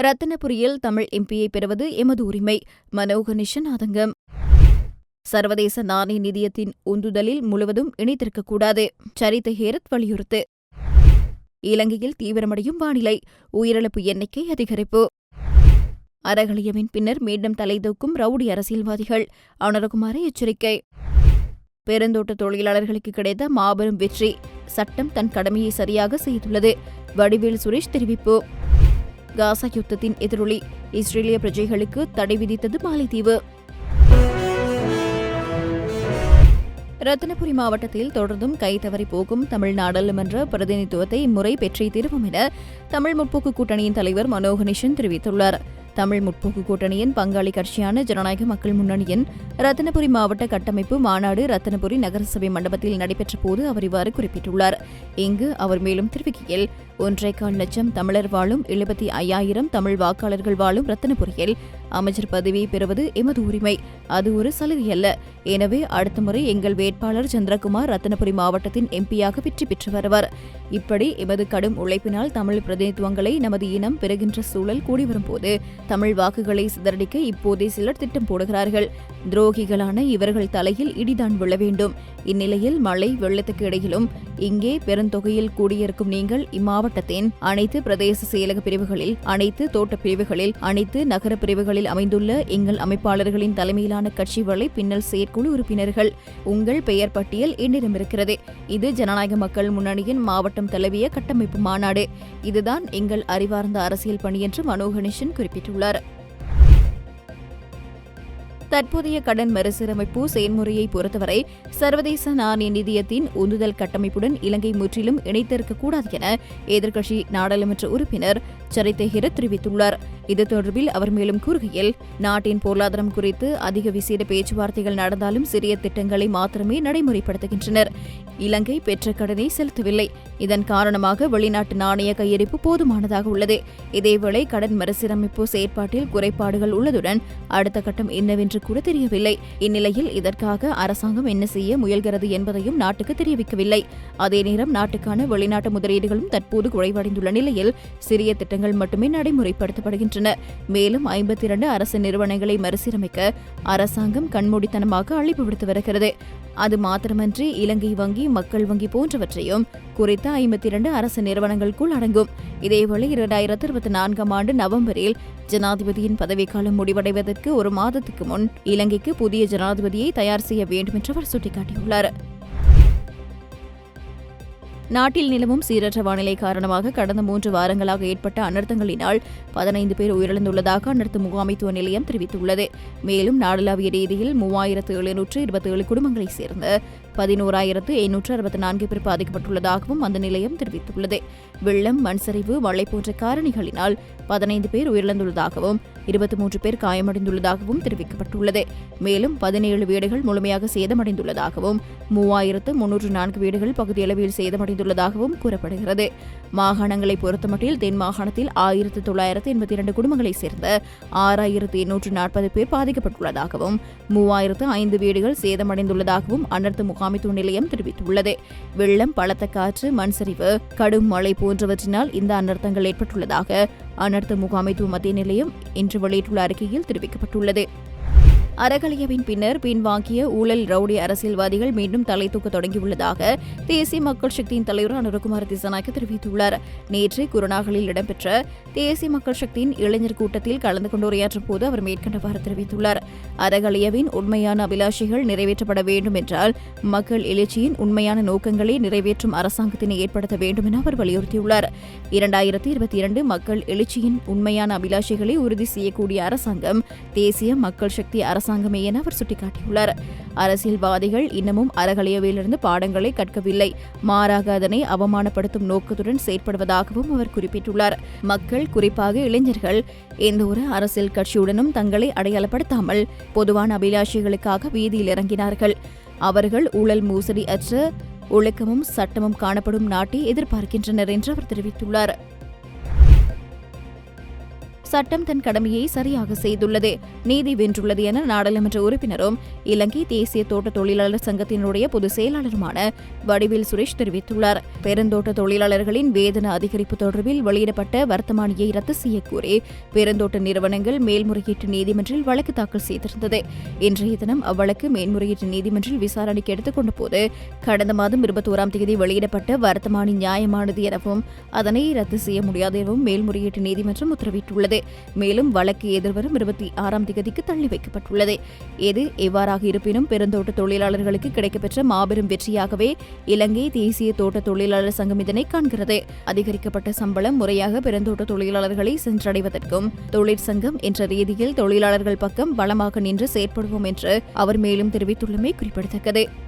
ரத்தினபுரியில் தமிழ் எம்பியை பெறுவது எமது உரிமை. மனோகனிஷன் ஆதங்கம் சர்வதேச நாணய நிதியத்தின் உந்துதலில் முழுவதும் இணைத்திருக்கக்கூடாது சரித்த ஹேரத் வலியுறுத்து. இலங்கையில் தீவிரமடையும் வானிலை உயிரிழப்பு எண்ணிக்கை அதிகரிப்பு. அரகலியவின் பின்னர் மீண்டும் தலைதூக்கும் ரவுடி அரசியல்வாதிகள் அனுரகுமார எச்சரிக்கை. பெருந்தோட்ட தொழிலாளர்களுக்கு கிடைத்த மாபெரும் வெற்றி சட்டம் தன் கடமையை சரியாக செய்துள்ளது வடிவேல் சுரேஷ் தெரிவிப்பு. காசா யுத்தத்தின் எதிரொலி. இஸ்ரேலிய பிரஜைகளுக்கு தடை விதித்தது மாலைத்தீவு. ரத்தினபுரி மாவட்டத்தில் தொடர்ந்தும் கைதவறி போகும் தமிழ் நாடாளுமன்ற பிரதிநிதித்துவத்தை இம்முறை பெற்றே தீர்வும் என தமிழ் முற்போக்கு கூட்டணியின் தலைவர் மனோகனிஷன் தெரிவித்துள்ளார். தமிழ் முற்போக்கு கூட்டணியின் பங்காளி கட்சியான ஜனநாயக மக்கள் முன்னணியின் ரத்தினபுரி மாவட்ட கட்டமைப்பு மாநாடு ரத்தினபுரி நகரசபை மண்டபத்தில் நடைபெற்ற போது அவர் இவ்வாறு குறிப்பிட்டுள்ளார். இங்கு அவர் மேலும் தெரிவிக்கையில் ஒன்றரை கால் லட்சம் தமிழர் வாழும் எழுபத்தி ஐயாயிரம் தமிழ் வாக்காளர்கள் வாழும் ரத்தனபுரியில் அமைச்சர் பதவியை பெறுவது எமது உரிமை. அது ஒரு சலுகை அல்ல. எனவே அடுத்த முறை எங்கள் வேட்பாளர் சந்திரகுமார் ரத்தனபுரி மாவட்டத்தின் எம்பியாக வெற்றி பெற்று வருவார். இப்படி எமது கடும் உழைப்பினால் தமிழ் பிரதிநிதித்துவங்களை நமது இனம் பெறுகின்ற சூழல் கூடி வரும்போது தமிழ் வாக்குகளை சிதறடிக்க இப்போதே சிலர் திட்டம் போடுகிறார்கள். துரோகிகளான இவர்கள் தலையில் இடிதான் விழ வேண்டும். இந்நிலையில் மழை வெள்ளத்துக்கு இடையிலும் இங்கே பெருந்தொகையில் கூடியிருக்கும் நீங்கள் இம்மாவட்ட மாவட்டத்தின் அனைத்து பிரதேச செயலக பிரிவுகளில் அனைத்து தோட்ட பிரிவுகளில் அனைத்து நகர பிரிவுகளில் அமைந்துள்ள எங்கள் அமைப்பாளர்களின் தலைமையிலான கட்சி வலை பின்னல் செயற்குழு உறுப்பினர்கள். உங்கள் பெயர் பட்டியல் என்னிடம் இருக்கிறது இது ஜனநாயக மக்கள் முன்னணியின் மாவட்டம் தழுவிய கட்டமைப்பு மாநாடு. இதுதான் எங்கள் அறிவார்ந்த அரசியல் பணி என்று மனோகணேசன் குறிப்பிட்டுள்ளார். தற்போதைய கடன் மறுசீரமைப்பு செயல்முறையை பொறுத்தவரை சர்வதேச நாணய நிதியத்தின் உந்துதல் கட்டமைப்புடன் இலங்கை முற்றிலும் இணைத்திருக்கக்கூடாது என எதிர்க்கட்சி நாடாளுமன்ற உறுப்பினர் சரித்தேகிர தெரிவித்துள்ளார். இது தொடர்பில் அவர் மேலும் கூறுகையில் நாட்டின் பொருளாதாரம் குறித்து அதிக விசேட பேச்சுவார்த்தைகள் நடந்தாலும் சிறிய திட்டங்களை மாத்திரமே நடைமுறைப்படுத்துகின்றனர். இலங்கை பெற்ற கடனை செலுத்தவில்லை. இதன் காரணமாக வெளிநாட்டு நாணய கையிருப்பு போதுமானதாக உள்ளது. இதேவேளை கடன் மறுசீரமைப்பு செயற்பாட்டில் குறைபாடுகள் உள்ளதுடன் அடுத்த கட்டம் என்னவென்று என்று கூட தெரியவில்லை. இந்நிலையில் இதற்காக அரசாங்கம் என்ன செய்ய முயல்கிறது என்பதையும் நாட்டுக்கு தெரிவிக்கவில்லை. அதே நேரம் நாட்டுக்கான வெளிநாட்டு முதலீடுகளும் தற்போது குறைவடைந்துள்ள நிலையில் சிறிய திட்டங்கள் மட்டுமே நடைமுறைப்படுத்தப்படுகின்றன. மேலும் ஐம்பத்தி இரண்டு அரசு நிறுவனங்களை மறுசீரமைக்க அரசாங்கம் கண்மூடித்தனமாக அழைப்பு விடுத்து வருகிறது. அது மாத்திரமன்றி இலங்கை வங்கி மக்கள் வங்கி போன்றவற்றையும் குறித்த ஐம்பத்தி இரண்டு அரசு நிறுவனங்களுக்குள் அடங்கும். இதேவேளை இரண்டாயிரத்தி இருபத்தி நான்காம் ஆண்டு நவம்பரில் ஜனாதிபதியின் பதவிக்காலம் முடிவடைவதற்கு ஒரு மாதத்துக்கு முன் இலங்கைக்கு புதிய ஜனாதிபதியை தயார் செய்ய வேண்டும் என்று அவர் சுட்டிக்காட்டியுள்ளார். நாட்டில் நிலவும் சீரற்ற வானிலை காரணமாக கடந்த மூன்று வாரங்களாக ஏற்பட்ட அனர்த்தங்களினால் பதினைந்து பேர் உயிரிழந்துள்ளதாக அனர்த்த முகாமைத்துவ நிலையம் தெரிவித்துள்ளது. மேலும் நாடளாவிய ரீதியில் மூவாயிரத்து எழுநூற்று இருபத்தி குடும்பங்களைச் சேர்ந்த பதினோராயிரத்து எண்ணூற்று அறுபத்தி நான்கு பேர் பாதிக்கப்பட்டுள்ளதாகவும் அந்த நிலையம் தெரிவித்துள்ளது. வெள்ளம் மண்சரிவு மழை போன்ற காரணிகளினால் பதினைந்து பேர் உயிரிழந்துள்ளதாகவும் இருபத்தி மூன்று பேர் காயமடைந்துள்ளதாகவும் தெரிவிக்கப்பட்டுள்ளது. மேலும் பதினேழு வீடுகள் முழுமையாக சேதமடைந்துள்ளதாகவும் மூவாயிரத்து முன்னூற்று நான்கு வீடுகள் பகுதியளவில் சேதமடைந்துள்ளதாகவும் கூறப்படுகிறது. மாகாணங்களை பொறுத்தமட்டில் தென் மாகாணத்தில் ஆயிரத்து தொள்ளாயிரத்து எண்பத்தி இரண்டு குடும்பங்களைச் சேர்ந்த ஆறாயிரத்து எண்ணூற்று நாற்பது பேர் பாதிக்கப்பட்டுள்ளதாகவும் மூவாயிரத்து ஐந்து வீடுகள் சேதமடைந்துள்ளதாகவும் அனர்த்த முகாமைத்துவ நிலையம் தெரிவித்துள்ளது. வெள்ளம் பலத்த காற்று மண் சரிவு கடும் மழை போன்றவற்றினால் இந்த அனர்த்தங்கள் ஏற்பட்டுள்ளதாக அனர்த்த முகாமைத்துவ மத்திய நிலையம் இன்று வெளியிட்டுள்ள அறிக்கையில் தெரிவிக்கப்பட்டுள்ளது. அறகலையவின் பின்னர் பின்வாங்கிய ஊழல் ரவுடி அரசியல்வாதிகள் மீண்டும் தலை தூக்க தொடங்கியுள்ளதாக தேசிய மக்கள் சக்தியின் தலைவர் அனுரகுமார் திசநாயக்க தெரிவித்துள்ளார். நேற்று குருநாகலில் இடம்பெற்ற தேசிய மக்கள் சக்தியின் இளைஞர் கூட்டத்தில் கலந்து கொண்டு உரையாற்றும் போது அவர் மேற்கண்டவாறு தெரிவித்துள்ளார். அறகலையவின் உண்மையான அபிலாஷைகள் நிறைவேற்றப்பட வேண்டும் என்றால் மக்கள் எழுச்சியின் உண்மையான நோக்கங்களை நிறைவேற்றும் அரசாங்கத்தினை ஏற்படுத்த வேண்டும் என அவர் வலியுறுத்தியுள்ளார். இரண்டாயிரத்தி இருபத்தி இரண்டு மக்கள் எழுச்சியின் உண்மையான அபிலாஷைகளை உறுதி செய்யக்கூடிய அரசாங்கம் தேசிய மக்கள் சக்தி அரசு அரசாங்கமே என அவர் சுட்டிக்காட்டியுள்ளார். அரசியல்வாதிகள் இன்னமும் அறகலையவையிலிருந்து பாடங்களை கற்கவில்லை. மாறாக அதனை அவமானப்படுத்தும் நோக்கத்துடன் செயற்படுவதாகவும் அவர் குறிப்பிட்டுள்ளார். மக்கள் குறிப்பாக இளைஞர்கள் எந்த ஒரு அரசியல் கட்சியுடனும் தங்களை அடையாளப்படுத்தாமல் பொதுவான அபிலாஷைகளுக்காக வீதியில் இறங்கினார்கள். அவர்கள் ஊழல் மோசடி அற்ற ஒழுக்கமும் சட்டமும் காணப்படும் நாட்டை எதிர்பார்க்கின்றனர் என்று அவர் தெரிவித்துள்ளார். சட்டம் தன் கடமையை சரியாக செய்துள்ளது. நீதி வென்றுள்ளது என நாடாளுமன்ற உறுப்பினரும் இலங்கை தேசிய தோட்ட தொழிலாளர் சங்கத்தினுடைய பொதுச் செயலாளருமான வடிவில் சுரேஷ் தெரிவித்துள்ளார். பெருந்தோட்ட தொழிலாளர்களின் வேதன அதிகரிப்பு தொடர்பில் வெளியிடப்பட்ட வர்த்தமானியை ரத்து செய்யக்கோரி பெருந்தோட்ட நிறுவனங்கள் மேல்முறையீட்டு நீதிமன்றில் வழக்கு தாக்கல் செய்திருந்தது. இன்றைய தினம் அவ்வழக்கு மேல்முறையீட்டு நீதிமன்றில் விசாரணைக்கு எடுத்துக்கொண்ட போது கடந்த மாதம் இருபத்தோராம் தேதி வெளியிடப்பட்ட வர்த்தமானி நியாயமானது எனவும் அதனை ரத்து செய்ய முடியாது எனவும் மேல்முறையீட்டு நீதிமன்றம் உத்தரவிட்டுள்ளது. மேலும் வழக்கு எதிர்வரும் இருபத்தி ஆறாம் தேதிக்கு தள்ளி வைக்கப்பட்டுள்ளது. எது எவ்வாறாக இருப்பினும் பெருந்தோட்ட தொழிலாளர்களுக்கு கிடைக்கப்பெற்ற மாபெரும் வெற்றியாகவே இலங்கை தேசிய தோட்ட தொழிலாளர் சங்கம் இதனை காண்கிறது. அதிகரிக்கப்பட்ட சம்பளம் முறையாக பெருந்தோட்ட தொழிலாளர்களை சென்றடைவதற்கும் தொழிற்சங்கம் என்ற ரீதியில் தொழிலாளர்கள் பக்கம் பலமாக நின்று செயற்படுவோம் என்று அவர் மேலும் தெரிவித்துள்ளமை குறிப்பிடத்தக்கது.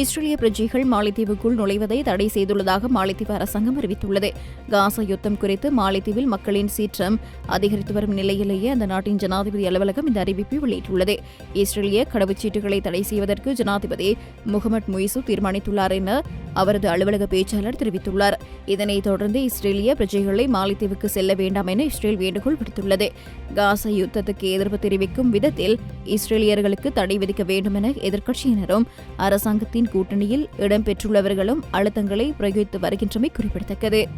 இஸ்ரேலிய பிரஜைகள் மாலைத்தீவுக்குள் நுழைவதை தடை செய்துள்ளதாக மாலைத்தீவு அரசாங்கம் அறிவித்துள்ளது. காசா யுத்தம் குறித்து மாலைத்தீவில் மக்களின் சீற்றம் அதிகரித்து வரும் நிலையிலேயே அந்த நாட்டின் ஜனாதிபதி அலுவலகம் இந்த அறிவிப்பை வெளியிட்டுள்ளது. இஸ்ரேலிய கடவுச்சீட்டுகளை தடை செய்வதற்கு ஜனாதிபதி முகமது முயிசு தீர்மானித்துள்ளார் என அவரது அலுவலக பேச்சாளர் தெரிவித்துள்ளார். இதனைத் தொடர்ந்து இஸ்ரேலிய பிரஜைகளை மாலைத்தீவுக்கு செல்ல வேண்டாம் என இஸ்ரேல் வேண்டுகோள் விடுத்துள்ளது. காசா யுத்தத்துக்கு எதிர்ப்பு தெரிவிக்கும் விதத்தில் இஸ்ரேலியர்களுக்கு தடை விதிக்க வேண்டும் என எதிர்க்கட்சியினரும் அரசாங்கத்தின் கூட்டணியில் இடம்பெற்றுள்ளவர்களும் அழுத்தங்களை பிரயோகித்து வருகின்றமை குறிப்பிடத்தக்கது.